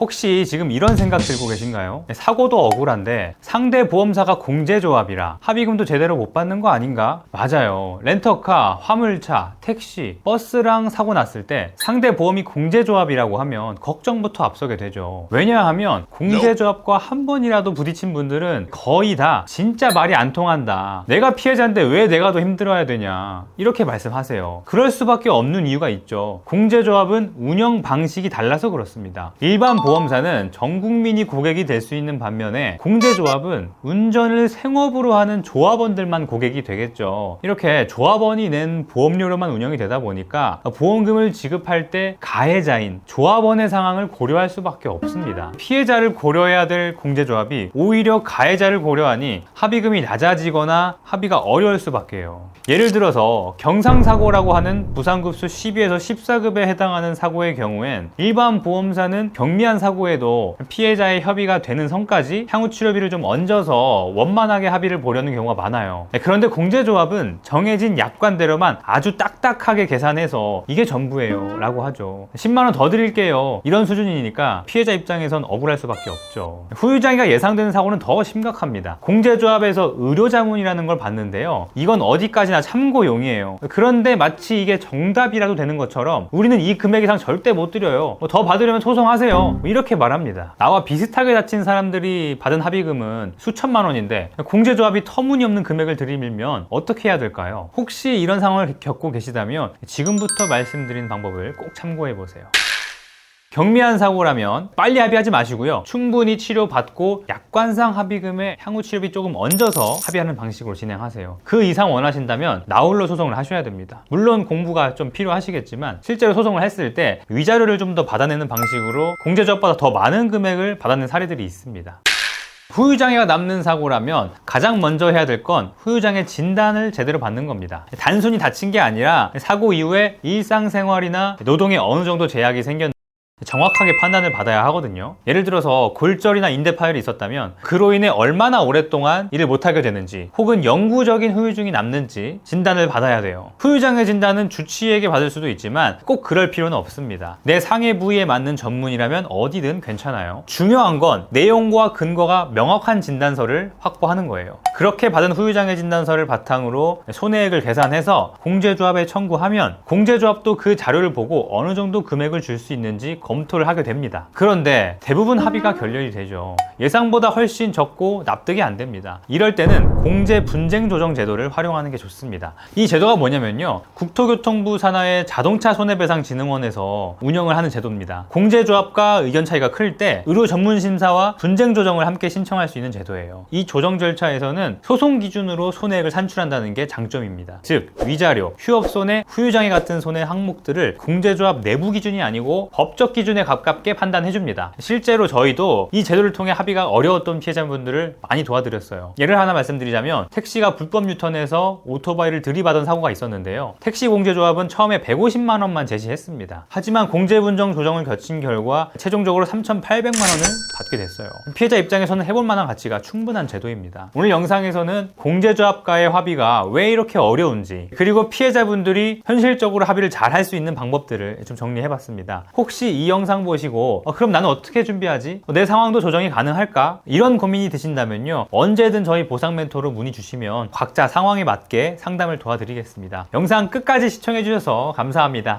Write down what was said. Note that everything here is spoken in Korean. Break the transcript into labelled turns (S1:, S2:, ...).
S1: 혹시 지금 이런 생각 들고 계신가요? 사고도 억울한데 상대 보험사가 공제조합이라 합의금도 제대로 못 받는 거 아닌가? 맞아요. 렌터카, 화물차, 택시, 버스랑 사고 났을 때 상대 보험이 공제조합이라고 하면 걱정부터 앞서게 되죠. 왜냐하면 공제조합과 한 번이라도 부딪힌 분들은 거의 다 진짜 말이 안 통한다. 내가 피해자인데 왜 내가 더 힘들어야 되냐. 이렇게 말씀하세요. 그럴 수밖에 없는 이유가 있죠. 공제조합은 운영 방식이 달라서 그렇습니다. 일반 보험 사는 전 국민이 고객이 될 수 있는 반면에 공제조합은 운전을 생업으로 하는 조합원들만 고객이 되겠죠. 이렇게 조합원이 낸 보험료로만 운영이 되다 보니까 보험금을 지급할 때 가해자인 조합원의 상황을 고려할 수밖에 없습니다. 피해자를 고려해야 될 공제조합이 오히려 가해자를 고려하니 합의금이 낮아지거나 합의가 어려울 수밖에요. 예를 들어서 경상사고라고 하는 부상급수 12에서 14급에 해당하는 사고의 경우엔 일반 보험사는 경미한 사고에도 피해자의 협의가 되는 선까지 향후 치료비를 좀 얹어서 원만하게 합의를 보려는 경우가 많아요. 네, 그런데 공제조합은 정해진 약관대로만 아주 딱딱하게 계산해서 이게 전부예요 라고 하죠. 10만원 더 드릴게요. 이런 수준이니까 피해자 입장에선 억울할 수밖에 없죠. 후유장애가 예상되는 사고는 더 심각합니다. 공제조합에서 의료자문이라는 걸 봤는데요. 이건 어디까지나 참고용이에요. 그런데 마치 이게 정답이라도 되는 것처럼 우리는 이 금액 이상 절대 못 드려요. 뭐더 받으려면 소송하세요. 뭐 이렇게 말합니다. 나와 비슷하게 다친 사람들이 받은 합의금은 수천만 원인데 공제조합이 터무니없는 금액을 들이밀면 어떻게 해야 될까요? 혹시 이런 상황을 겪고 계시다면 지금부터 말씀드린 방법을 꼭 참고해 보세요. 경미한 사고라면 빨리 합의하지 마시고요. 충분히 치료받고 약관상 합의금에 향후 치료비 조금 얹어서 합의하는 방식으로 진행하세요. 그 이상 원하신다면 나홀로 소송을 하셔야 됩니다. 물론 공부가 좀 필요하시겠지만 실제로 소송을 했을 때 위자료를 좀 더 받아내는 방식으로 공제조합보다 더 많은 금액을 받아낸 사례들이 있습니다. 후유장애가 남는 사고라면 가장 먼저 해야 될 건 후유장애 진단을 제대로 받는 겁니다. 단순히 다친 게 아니라 사고 이후에 일상생활이나 노동에 어느 정도 제약이 생겼 정확하게 판단을 받아야 하거든요. 예를 들어서 골절이나 인대 파열이 있었다면 그로 인해 얼마나 오랫동안 일을 못하게 되는지 혹은 영구적인 후유증이 남는지 진단을 받아야 돼요. 후유장애 진단은 주치의에게 받을 수도 있지만 꼭 그럴 필요는 없습니다. 내 상해 부위에 맞는 전문이라면 어디든 괜찮아요. 중요한 건 내용과 근거가 명확한 진단서를 확보하는 거예요. 그렇게 받은 후유장애 진단서를 바탕으로 손해액을 계산해서 공제조합에 청구하면 공제조합도 그 자료를 보고 어느 정도 금액을 줄 수 있는지 검토를 하게 됩니다. 그런데 대부분 합의가 결렬이 되죠. 예상보다 훨씬 적고 납득이 안 됩니다. 이럴 때는 공제 분쟁 조정 제도를 활용하는 게 좋습니다. 이 제도가 뭐냐면요. 국토교통부 산하의 자동차 손해배상 진흥원에서 운영을 하는 제도입니다. 공제 조합과 의견 차이가 클 때 의료 전문 심사와 분쟁 조정을 함께 신청할 수 있는 제도예요. 이 조정 절차에서는 소송 기준으로 손해액을 산출한다는 게 장점입니다. 즉 위자료, 휴업 손해, 후유장애 같은 손해 항목들을 공제조합 내부 기준이 아니고 법적 기준 에 가깝게 판단해 줍니다. 실제로 저희도 이 제도를 통해 합의가 어려웠던 피해자분들을 많이 도와드렸어요. 예를 하나 말씀드리자면 택시가 불법 유턴해서 오토바이를 들이받은 사고가 있었는데요. 택시 공제조합은 처음에 150만 원만 제시했습니다. 하지만 공제분정 조정을 거친 결과 최종적으로 3,800만 원을 받게 됐어요. 피해자 입장에서는 해볼 만한 가치가 충분한 제도입니다. 오늘 영상에서는 공제조합과의 합의가 왜 이렇게 어려운지 그리고 피해자분들이 현실적으로 합의를 잘 할 수 있는 방법들을 좀 정리해봤습니다. 혹시 이 영상 보시고 어, 그럼 나는 어떻게 준비하지? 어, 내 상황도 조정이 가능할까? 이런 고민이 드신다면요. 언제든 저희 보상 멘토로 문의 주시면 각자 상황에 맞게 상담을 도와드리겠습니다. 영상 끝까지 시청해 주셔서 감사합니다.